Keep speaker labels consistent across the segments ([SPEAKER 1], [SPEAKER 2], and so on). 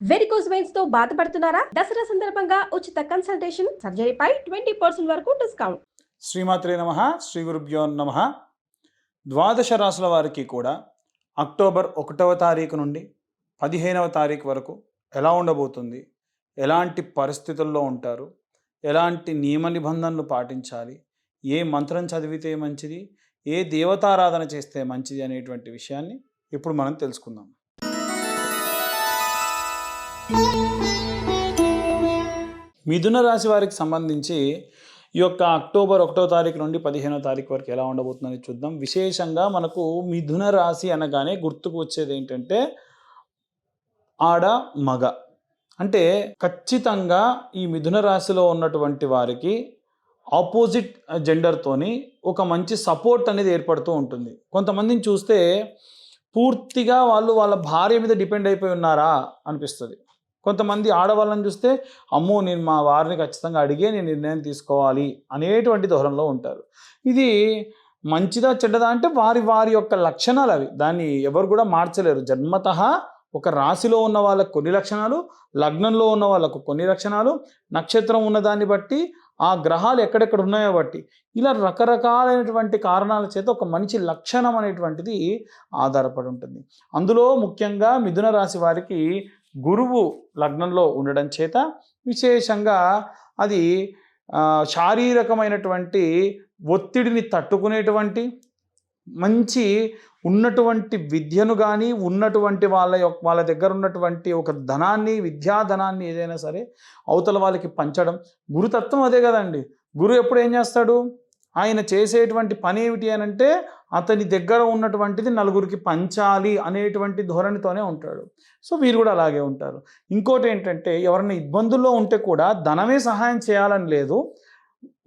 [SPEAKER 1] Varicose వెయిన్స్తో బాధపడుతున్నారా? దసరా సందర్భంగా ఉచిత కన్సల్టేషన్ సర్జరీపై ట్వంటీ పర్సెంట్ వరకు డిస్కౌంట్
[SPEAKER 2] శ్రీమాత్రే నమ శ్రీ గురుభ్యో నమ. ద్వాదశ రాసుల వారికి కూడా అక్టోబర్ ఒకటవ తారీఖు నుండి పదిహేనవ తారీఖు వరకు ఎలా ఉండబోతుంది? ఎలాంటి పరిస్థితుల్లో ఉంటారు? ఎలాంటి నియమ నిబంధనలు పాటించాలి? ఏ మంత్రం చదివితే మంచిది? ఏ దేవతారాధన చేస్తే మంచిది అనేటువంటి విషయాన్ని ఇప్పుడు మనం తెలుసుకుందాం. మిథున రాశి వారికి సంబంధించి ఈ యొక్క అక్టోబర్ ఒకటో తారీఖు నుండి పదిహేనో తారీఖు వరకు ఎలా ఉండబోతుందని చూద్దాం. విశేషంగా మనకు మిథున రాశి అనగానే గుర్తుకు వచ్చేది ఏంటంటే ఆడ మగ. అంటే ఖచ్చితంగా ఈ మిథున రాశిలో ఉన్నటువంటి వారికి ఆపోజిట్ జెండర్తోని ఒక మంచి సపోర్ట్ అనేది ఏర్పడుతూ ఉంటుంది. కొంతమందిని చూస్తే పూర్తిగా వాళ్ళు వాళ్ళ భార్య మీద డిపెండ్ అయిపోయి ఉన్నారా అనిపిస్తుంది. కొంతమంది ఆడవాళ్ళని చూస్తే అమ్మో నేను మా వారిని ఖచ్చితంగా అడిగే నేను నిర్ణయం తీసుకోవాలి అనేటువంటి ధోరణిలో ఉంటారు. ఇది మంచిదా చెడ్డదా అంటే వారి వారి యొక్క లక్షణాలు అవి. దాన్ని ఎవరు కూడా మార్చలేరు. జన్మత ఒక రాశిలో ఉన్న వాళ్ళకు కొన్ని లక్షణాలు లగ్నంలో ఉన్న వాళ్ళకు కొన్ని లక్షణాలు నక్షత్రం ఉన్న దాన్ని బట్టి ఆ గ్రహాలు ఎక్కడెక్కడ ఉన్నాయో బట్టి. ఇలా రకరకాలైనటువంటి కారణాల చేత ఒక మంచి లక్షణం అనేటువంటిది ఆధారపడి ఉంటుంది. అందులో ముఖ్యంగా మిథున రాశి వారికి గురువు లగ్నంలో ఉండడం చేత విశేషంగా అది శారీరకమైనటువంటి ఒత్తిడిని తట్టుకునేటువంటి మంచి ఉన్నటువంటి విద్యను కానీ ఉన్నటువంటి వాళ్ళ యొక్క వాళ్ళ దగ్గర ఉన్నటువంటి ఒక ధనాన్ని విద్యాధనాన్ని ఏదైనా సరే అవతల వాళ్ళకి పంచడం. గురుతత్వం అదే కదండి. గురువు ఎప్పుడు ఏం చేస్తాడు? ఆయన చేసేటువంటి పని ఏమిటి అని అంటే అతని దగ్గర ఉన్నటువంటిది నలుగురికి పంచాలి అనేటువంటి ధోరణితోనే ఉంటాడు. సో వీరు కూడా అలాగే ఉంటారు. ఇంకోటి ఏంటంటే ఎవరైనా ఇబ్బందుల్లో ఉంటే కూడా ధనమే సహాయం చేయాలని లేదు.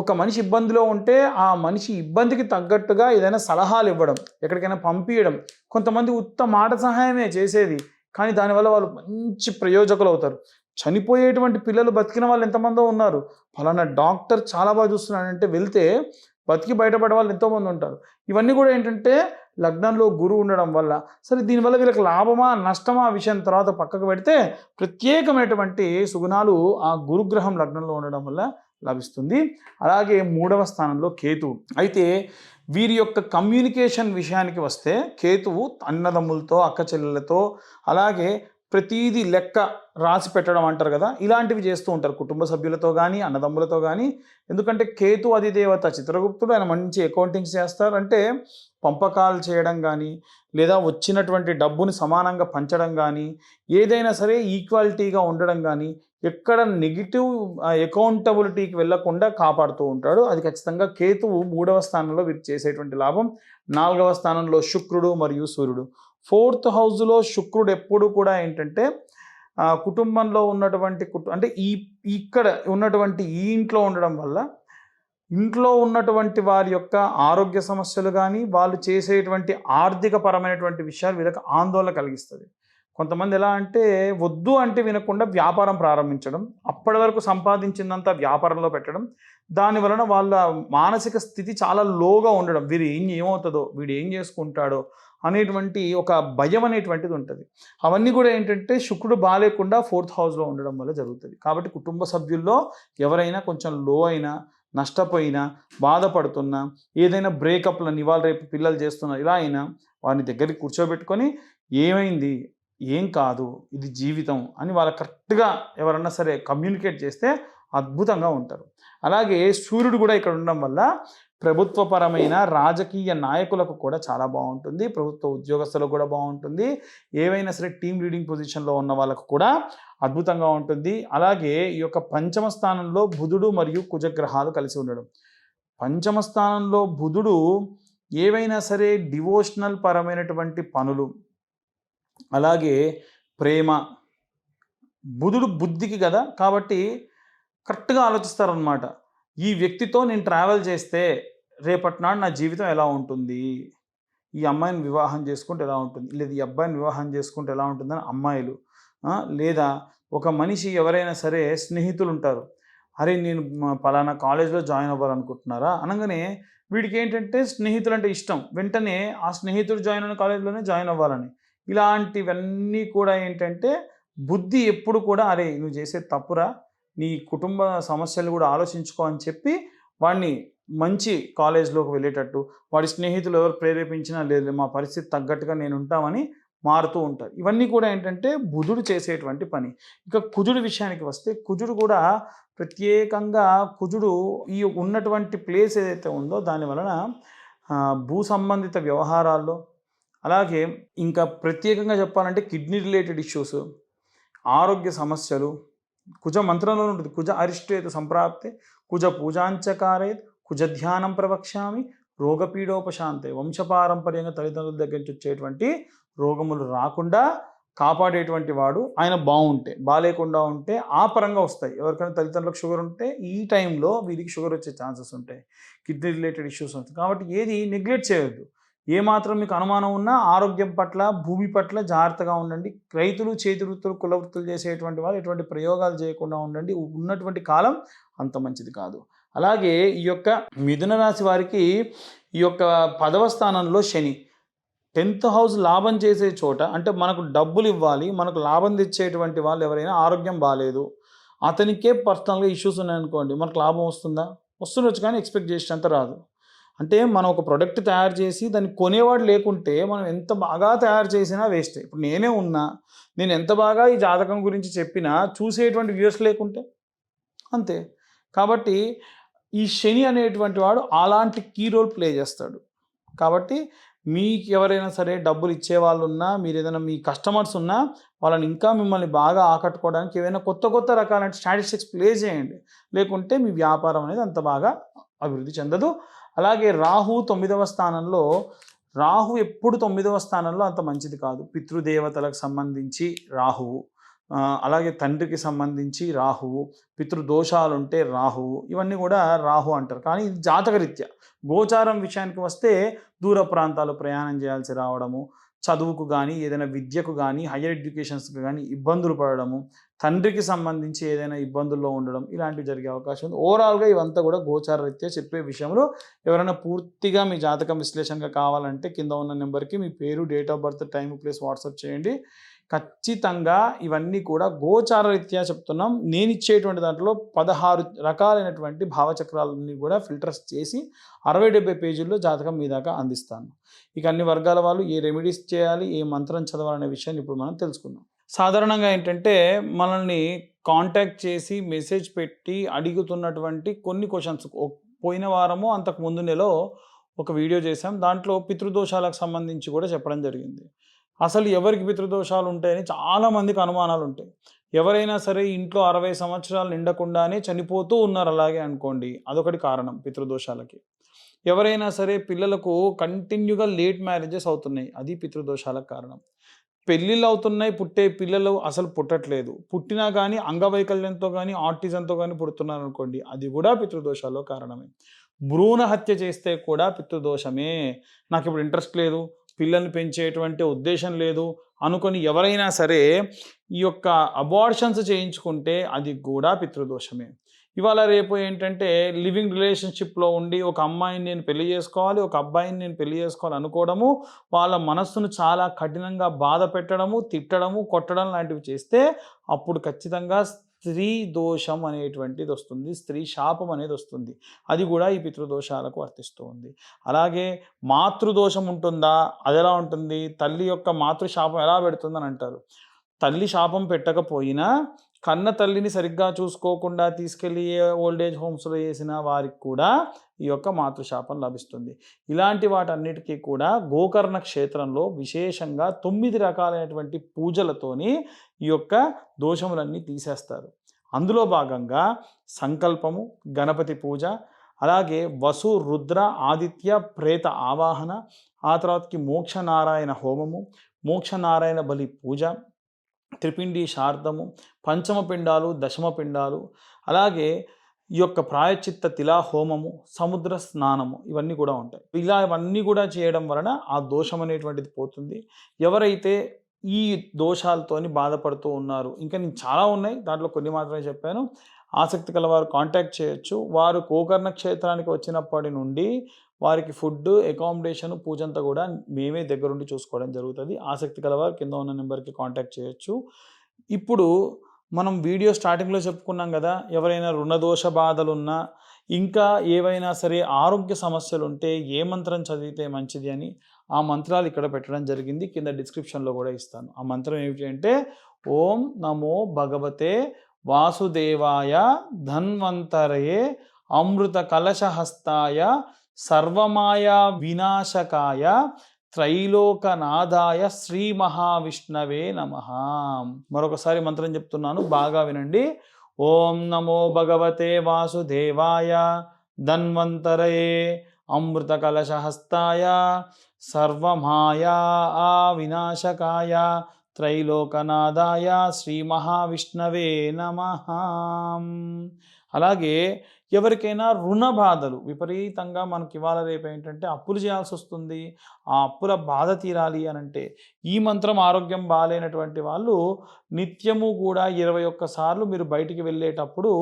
[SPEAKER 2] ఒక మనిషి ఇబ్బందిలో ఉంటే ఆ మనిషి ఇబ్బందికి తగ్గట్టుగా ఏదైనా సలహాలు ఇవ్వడం ఎక్కడికైనా పంపించడం కొంతమంది ఉత్త మాట సహాయమే చేసేది. కానీ దానివల్ల వాళ్ళు మంచి ప్రయోజకులు అవుతారు. చనిపోయేటువంటి పిల్లలు బతికిన వాళ్ళు ఎంతమందో ఉన్నారు. ఫలానా డాక్టర్ చాలా బాగా చూస్తున్నాడంటే వెళ్తే బతికి బయటపడే వాళ్ళు ఎంతోమంది ఉంటారు. ఇవన్నీ కూడా ఏంటంటే లగ్నంలో గురువు ఉండడం వల్ల. సరే దీనివల్ల వీళ్ళకి లాభమా నష్టమా విషయం తర్వాత పక్కకు పెడితే ప్రత్యేకమైనటువంటి సుగుణాలు ఆ గురుగ్రహం లగ్నంలో ఉండడం వల్ల లభిస్తుంది. అలాగే మూడవ స్థానంలో కేతువు. అయితే వీరి యొక్క కమ్యూనికేషన్ విషయానికి వస్తే కేతువు అన్నదమ్ములతో అక్క చెల్లెలతో అలాగే ప్రతీది లెక్క రాసి పెట్టడం అంటారు కదా ఇలాంటివి చేస్తూ ఉంటారు కుటుంబ సభ్యులతో కానీ అన్నదమ్ములతో కానీ ఎందుకంటే కేతు అధిదేవత చిత్రగుప్తుడు ఆయన మంచి అకౌంటింగ్స్ చేస్తారు. అంటే పంపకాలు చేయడం కానీ లేదా వచ్చినటువంటి డబ్బుని సమానంగా పంచడం కానీ ఏదైనా సరే ఈక్వాలిటీగా ఉండడం కానీ ఎక్కడ నెగిటివ్ అకౌంటబిలిటీకి వెళ్ళకుండా కాపాడుతూ ఉంటాడు. అది ఖచ్చితంగా కేతువు మూడవ స్థానంలో వీరు చేసేటువంటి లాభం. నాలుగవ స్థానంలో శుక్రుడు మరియు సూర్యుడు. ఫోర్త్ హౌస్లో శుక్రుడు ఎప్పుడు కూడా ఏంటంటే కుటుంబంలో ఉన్నటువంటి కుటు అంటే ఈ ఇక్కడ ఉన్నటువంటి ఈ ఇంట్లో ఉండడం వల్ల ఇంట్లో ఉన్నటువంటి వారి యొక్క ఆరోగ్య సమస్యలు కానీ వాళ్ళు చేసేటువంటి ఆర్థిక పరమైనటువంటి విషయాలు వీళ్ళకి ఆందోళన కలిగిస్తుంది. కొంతమంది ఎలా అంటే వద్దు అంటే వినకుండా వ్యాపారం ప్రారంభించడం అప్పటి వరకు సంపాదించిందంతా వ్యాపారంలో పెట్టడం దాని వలన వాళ్ళ మానసిక స్థితి చాలా లోగా ఉండడం. వీరు ఏం ఏమవుతుందో వీడు ఏం చేసుకుంటాడో అనేటువంటి ఒక భయం అనేటువంటిది ఉంటుంది. అవన్నీ కూడా ఏంటంటే శుక్రుడు బాగాలేకుండా ఫోర్త్ హౌస్లో ఉండడం వల్ల జరుగుతుంది. కాబట్టి కుటుంబ సభ్యుల్లో ఎవరైనా కొంచెం లో అయినా నష్టపోయినా బాధపడుతున్నా ఏదైనా బ్రేకప్లని ఇవాళ రేపు పిల్లలు చేస్తున్నా ఇలా అయినా వారిని దగ్గరికి కూర్చోబెట్టుకొని ఏమైంది? ఏం కాదు ఇది జీవితం అని వాళ్ళ కరెక్ట్గా ఎవరన్నా సరే కమ్యూనికేట్ చేస్తే అద్భుతంగా ఉంటారు. అలాగే సూర్యుడు కూడా ఇక్కడ ఉండడం వల్ల ప్రభుత్వపరమైన రాజకీయ నాయకులకు కూడా చాలా బాగుంటుంది. ప్రభుత్వ ఉద్యోగస్తులకు కూడా బాగుంటుంది. ఏవైనా సరే టీం లీడింగ్ పొజిషన్లో ఉన్న వాళ్ళకు కూడా అద్భుతంగా ఉంటుంది. అలాగే ఈ యొక్క పంచమ స్థానంలో బుధుడు మరియు కుజగ్రహాలు కలిసి ఉండడం. పంచమ స్థానంలో బుధుడు ఏవైనా సరే డివోషనల్ పరమైనటువంటి పనులు అలాగే ప్రేమ బుధుడు బుద్ధికి కదా కాబట్టి కరెక్ట్గా ఆలోచిస్తారనమాట ఈ వ్యక్తితో నేను ట్రావెల్ చేస్తే రేపటి నాడు నా జీవితం ఎలా ఉంటుంది? ఈ అమ్మాయిని వివాహం చేసుకుంటే ఎలా ఉంటుంది? లేదా ఈ అబ్బాయిని వివాహం చేసుకుంటే ఎలా ఉంటుందని అమ్మాయిలు లేదా ఒక మనిషి ఎవరైనా సరే స్నేహితులు ఉంటారు అరే నేను పలానా కాలేజ్లో జాయిన్ అవ్వాలనుకుంటున్నారా? అనగానే వీడికి ఏంటంటే స్నేహితులు అంటే ఇష్టం. వెంటనే ఆ స్నేహితుడు జాయిన్ అయిన కాలేజ్లోనే జాయిన్ అవ్వాలని. ఇలాంటివన్నీ కూడా ఏంటంటే బుద్ధి ఎప్పుడు కూడా అరే నువ్వు చేసే తప్పురా నీ కుటుంబ సమస్యలు కూడా ఆలోచించుకో అని చెప్పి వాడిని మంచి కాలేజ్లోకి వెళ్ళేటట్టు వాడి స్నేహితులు ఎవరు ప్రేరేపించినా లేదు మా పరిస్థితి తగ్గట్టుగా నేను ఉంటామని మారుతూ ఉంటారు. ఇవన్నీ కూడా ఏంటంటే బుధుడు చేసేటువంటి పని. ఇక కుజుడు విషయానికి వస్తే కుజుడు కూడా ప్రత్యేకంగా కుజుడు ఈ ఉన్నటువంటి ప్లేస్ ఏదైతే ఉందో దాని వలన భూ సంబంధిత వ్యవహారాల్లో అలాగే ఇంకా ప్రత్యేకంగా చెప్పాలంటే కిడ్నీ రిలేటెడ్ ఇష్యూస్ ఆరోగ్య సమస్యలు కుజ మంత్రంలో ఉంటుంది. కుజ అరిష్టేత సంప్రాప్తే కుజ పూజాంచకారే కుజధ్యానం ప్రవక్ష్యామి రోగపీడోపశాంతే. వంశపారంపర్యంగా తల్లిదండ్రుల దగ్గర నుంచి వచ్చేటువంటి రోగములు రాకుండా కాపాడేటువంటి వాడు ఆయన బాగుంటే బాగాలేకుండా ఉంటే ఆ పరంగా వస్తాయి. ఎవరికైనా తల్లిదండ్రులకు షుగర్ ఉంటే ఈ టైంలో వీరికి షుగర్ వచ్చే ఛాన్సెస్ ఉంటాయి. కిడ్నీ రిలేటెడ్ ఇష్యూస్ ఉంటాయి. కాబట్టి ఏది నెగ్లెక్ట్ చేయొద్దు. ఏ మాత్రం మీకు అనుమానం ఉన్నా ఆరోగ్యం పట్ల భూమి పట్ల జాగ్రత్తగా ఉండండి. రైతులు చేతి వృత్తులు కుల వృత్తులు చేసేటువంటి వాళ్ళు ఎటువంటి ప్రయోగాలు చేయకుండా ఉండండి. ఉన్నటువంటి కాలం అంత మంచిది కాదు. అలాగే ఈ యొక్క మిథున రాశి వారికి ఈ యొక్క పదవ స్థానంలో శని. టెన్త్ హౌస్ లాభం చేసే చోట అంటే మనకు డబ్బులు ఇవ్వాలి మనకు లాభం తెచ్చేటువంటి వాళ్ళు ఎవరైనా ఆరోగ్యం బాగాలేదు అతనికే పర్సనల్గా ఇష్యూస్ ఉన్నాయనుకోండి మనకు లాభం వస్తుందా? వస్తుండొచ్చు కానీ ఎక్స్పెక్ట్ చేసినంత రాదు. అంటే మనం ఒక ప్రొడక్ట్ తయారు చేసి దాన్ని కొనేవాడు లేకుంటే మనం ఎంత బాగా తయారు చేసినా వేస్ట్. ఇప్పుడు నేనే ఉన్నా నేను ఎంత బాగా ఈ జాతకం గురించి చెప్పినా చూసేటువంటి వ్యూస్ లేకుంటే అంతే. కాబట్టి ఈ శని అనేటువంటి వాడు అలాంటి కీ రోల్ ప్లే చేస్తాడు. కాబట్టి మీకు ఎవరైనా సరే డబ్బులు ఇచ్చే వాళ్ళు ఉన్నా మీరు ఏదైనా మీ కస్టమర్స్ ఉన్నా వాళ్ళని ఇంకా మిమ్మల్ని బాగా ఆకట్టుకోవడానికి ఏవైనా కొత్త కొత్త రకాలైన స్టాటిస్టిక్స్ ప్లే చేయండి. లేకుంటే మీ వ్యాపారం అనేది అంత బాగా అభివృద్ధి చెందదు. అలాగే రాహు తొమ్మిదవ స్థానంలో రాహు ఎప్పుడు తొమ్మిదవ స్థానంలో అంత మంచిది కాదు. పితృదేవతలకు సంబంధించి రాహువు. అలాగే తండ్రికి సంబంధించి రాహువు పితృదోషాలు ఉంటే రాహువు ఇవన్నీ కూడా రాహు అంటారు. కానీ ఇది జాతకరీత్యా. గోచారం విషయానికి వస్తే దూర ప్రాంతాలు ప్రయాణం చేయాల్సి రావడము చదువుకు కానీ ఏదైనా విద్యకు కానీ హయ్యర్ ఎడ్యుకేషన్స్కి కానీ ఇబ్బందులు పడడము తండ్రికి సంబంధించి ఏదైనా ఇబ్బందుల్లో ఉండడం ఇలాంటివి జరిగే అవకాశం ఉంది. ఓవరాల్గా ఇవంతా కూడా గోచార రీత్యా చెప్పే విషయంలో ఎవరైనా పూర్తిగా మీ జాతకం విశ్లేషణగా కావాలంటే కింద ఉన్న నెంబర్కి మీ పేరు date of birth time place WhatsApp చేయండి. ఖచ్చితంగా ఇవన్నీ కూడా గోచార రీత్యా చెప్తున్నాం. నేను ఇచ్చేటువంటి దాంట్లో పదహారు రకాలైనటువంటి భావచక్రాలన్నీ కూడా ఫిల్టర్స్ చేసి అరవై డెబ్బై పేజీల్లో జాతకం మీ దాకా అందిస్తాను. ఇక అన్ని వర్గాల వాళ్ళు ఏ రెమెడీస్ చేయాలి ఏ మంత్రం చదవాలనే విషయాన్ని ఇప్పుడు మనం తెలుసుకుందాం. సాధారణంగా ఏంటంటే మనల్ని కాంటాక్ట్ చేసి మెసేజ్ పెట్టి అడుగుతున్నటువంటి కొన్ని క్వశ్చన్స్. పోయిన వారము అంతకు ముందు నెలలో ఒక వీడియో చేశాం. దాంట్లో పితృదోషాలకు సంబంధించి కూడా చెప్పడం జరిగింది. అసలు ఎవరికి పితృదోషాలు ఉంటాయని చాలామందికి అనుమానాలు ఉంటాయి ఎవరైనా సరే ఇంట్లో అరవై సంవత్సరాలు నిండకుండానే చనిపోతూ ఉన్నారు అలాగే అనుకోండి. అదొకటి కారణం పితృదోషాలకి. ఎవరైనా సరే పిల్లలకు కంటిన్యూగా లేట్ మ్యారేజెస్ అవుతున్నాయి. అది పితృదోషాలకు కారణం. పెళ్ళిళ్ళు అవుతున్నాయి పుట్టే పిల్లలు అసలు పుట్టట్లేదు. పుట్టినా కానీ అంగవైకల్యంతో కానీ ఆర్టిజంతో కానీ పుడుతున్నారు అనుకోండి అది కూడా పితృదోషాల్లో కారణమే. భ్రూణ హత్య చేస్తే కూడా పితృదోషమే. నాకు ఇప్పుడు ఇంట్రెస్ట్ లేదు. పిల్లల్ని పెంచేటువంటి ఉద్దేశం లేదు అనుకొని ఎవరైనా సరే ఈ యొక్క అబార్షన్స్ చేయించుకుంటే అది కూడా పితృదోషమే. ఇవాళ రేపు ఏంటంటే లివింగ్ రిలేషన్షిప్లో ఉండి ఒక అమ్మాయిని నేను పెళ్ళి చేసుకోవాలి ఒక అబ్బాయిని నేను పెళ్ళి చేసుకోవాలి అనుకోవడము వాళ్ళ మనస్సును చాలా కఠినంగా బాధ పెట్టడము తిట్టడము కొట్టడం లాంటివి చేస్తే అప్పుడు ఖచ్చితంగా స్త్రీ దోషం అనేటువంటిది వస్తుంది స్త్రీ శాపం అనేది వస్తుంది. అది కూడా ఈ పితృదోషాలకు వర్తిస్తూ ఉంది. అలాగే మాతృదోషం ఉంటుందా? అది ఎలా ఉంటుంది? తల్లి యొక్క మాతృ శాపం ఎలా పెడుతుందని అంటారు. తల్లి శాపం పెట్టకపోయినా కన్న తల్లిని సరిగ్గా చూసుకోకుండా తీసుకెళ్ళి ఏజ్ హోమ్స్లో వేసిన వారికి కూడా ఈ యొక్క మాతృశాపం లభిస్తుంది. ఇలాంటి వాటన్నిటికీ కూడా గోకర్ణ క్షేత్రంలో విశేషంగా తొమ్మిది రకాలైనటువంటి పూజలతోని ఈ యొక్క దోషములన్నీ తీసేస్తారు. అందులో భాగంగా సంకల్పము గణపతి పూజ అలాగే వసు రుద్ర ఆదిత్య ప్రేత ఆవాహన ఆ తర్వాతకి మోక్షనారాయణ హోమము మోక్షనారాయణ బలి పూజ త్రిపిండి శార్దము పంచమ పిండాలు దశమ పిండాలు అలాగే ఈ యొక్క ప్రాయచిత్త తిలా హోమము సముద్ర స్నానము ఇవన్నీ కూడా ఉంటాయి. ఇలా ఇవన్నీ కూడా చేయడం వలన ఆ దోషం అనేటువంటిది పోతుంది. ఎవరైతే ఈ దోషాలతోని బాధపడుతూ ఉన్నారు ఇంకా నేను చాలా ఉన్నాయి దాంట్లో కొన్ని మాత్రమే చెప్పాను. ఆసక్తి కల వారు కాంటాక్ట్ చేయొచ్చు. వారు గోకర్ణ క్షేత్రానికి వచ్చినప్పటి నుండి వారికి ఫుడ్ అకామిడేషన్ పూజంతా కూడా మేమే దగ్గరుండి చూసుకోవడం జరుగుతుంది. ఆసక్తి కలవారు కింద ఉన్న నెంబర్కి కాంటాక్ట్ చేయొచ్చు. ఇప్పుడు మనం వీడియో స్టార్టింగ్లో చెప్పుకున్నాం కదా ఎవరైనా రుణదోష బాధలున్నా ఇంకా ఏవైనా సరే ఆరోగ్య సమస్యలు ఉంటే ఏ మంత్రం చదివితే మంచిది అని ఆ మంత్రాలు ఇక్కడ పెట్టడం జరిగింది. కింద డిస్క్రిప్షన్లో కూడా ఇస్తాను. ఆ మంత్రం ఏమిటి అంటే ఓం నమో భగవతే వాసుదేవాయ ధన్వంతరయే అమృత కలశహస్తాయ సర్వమాయా వినాశకాయ త్రైలోకనాథాయ శ్రీ మహావిష్ణవే నమ. మరొకసారి మంత్రం చెప్తున్నాను బాగా వినండి. ఓం నమో భగవతే వాసుదేవాయ ధన్వంతరయే అమృత కలశహస్తాయ సర్వమాయా వినాశకాయ త్రైలోకనాథాయ శ్రీ మహావిష్ణవే నమ. అలాగే ఎవరికైనా రుణ బాధలు విపరీతంగా మనకి ఇవాళ రేపు ఏంటంటే అప్పులు చేయాల్సి వస్తుంది ఆ అప్పుల బాధ తీరాలి అని అంటే ఈ మంత్రం ఆరోగ్యం బాగాలేనటువంటి వాళ్ళు నిత్యము కూడా ఇరవై ఒక్కసార్లు మీరు బయటికి వెళ్ళేటప్పుడు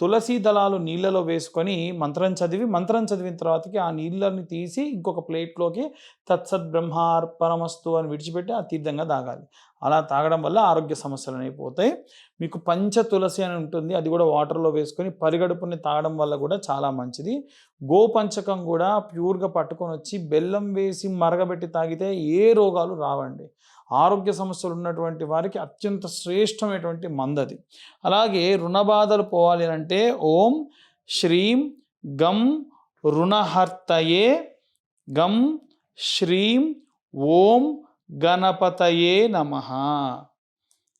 [SPEAKER 2] తులసి దళాలు నీళ్ళలో వేసుకొని మంత్రం చదివి మంత్రం చదివిన తర్వాతకి ఆ నీళ్ళని తీసి ఇంకొక ప్లేట్లోకి తత్సత్ బ్రహ్మార్పణమస్తు అని విడిచిపెట్టి ఆ తీర్థంగా తాగాలి. అలా తాగడం వల్ల ఆరోగ్య సమస్యలు అనేవి మీకు పంచ తులసి అని ఉంటుంది. అది కూడా వాటర్లో వేసుకొని పరిగడుపుని తాగడం వల్ల కూడా చాలా మంచిది. గోపంచకం కూడా ప్యూర్గా పట్టుకొని వచ్చి బెల్లం వేసి మరగబెట్టి తాగితే ఏ రోగాలు రావండి. ఆరోగ్య సమస్యలు ఉన్నటువంటి వారికి అత్యంత శ్రేష్టమైనటువంటి మందది. అలాగే రుణ బాధలు పోవాలి అంటే ఓం శ్రీం గం రుణహర్తయే గం శ్రీం ఓం గణపతయే నమ.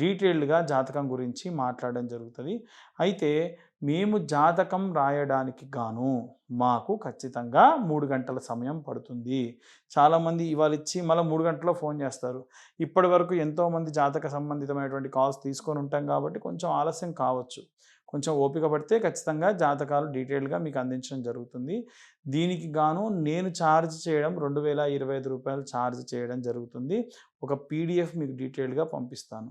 [SPEAKER 2] డీటెయిల్డ్గా జాతకం గురించి మాట్లాడడం జరుగుతుంది. అయితే మేము జాతకం రాయడానికి గాను మాకు ఖచ్చితంగా మూడు గంటల సమయం పడుతుంది. చాలామంది ఇవాళ ఇచ్చి మళ్ళీ మూడు గంటల్లో ఫోన్ చేస్తారు. ఇప్పటి వరకు ఎంతోమంది జాతక సంబంధితమైనటువంటి కాల్స్ తీసుకొని ఉంటాం కాబట్టి కొంచెం ఆలస్యం కావచ్చు. కొంచెం ఓపిక పడితే ఖచ్చితంగా జాతకాలు డీటెయిల్గా మీకు అందించడం జరుగుతుంది. దీనికి గాను నేను ఛార్జ్ చేయడం రెండు వేల ఇరవై ఐదు రూపాయలు ఛార్జ్ చేయడం జరుగుతుంది. ఒక పీడిఎఫ్ మీకు డీటెయిల్గా పంపిస్తాను.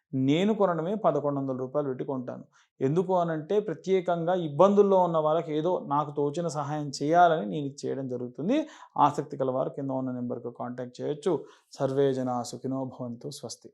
[SPEAKER 2] నేను కొనడమే పదకొండు వందల రూపాయలు పెట్టి కొంటాను. ఎందుకు అనంటే ప్రత్యేకంగా ఇబ్బందుల్లో ఉన్న వాళ్ళకి ఏదో నాకు తోచిన సహాయం చేయాలని నేను ఇది చేయడం జరుగుతుంది. ఆసక్తి కల వారు కింద ఉన్న నెంబర్కి కాంటాక్ట్ చేయొచ్చు. సర్వే జన సుఖినో భవంతు స్వస్తి.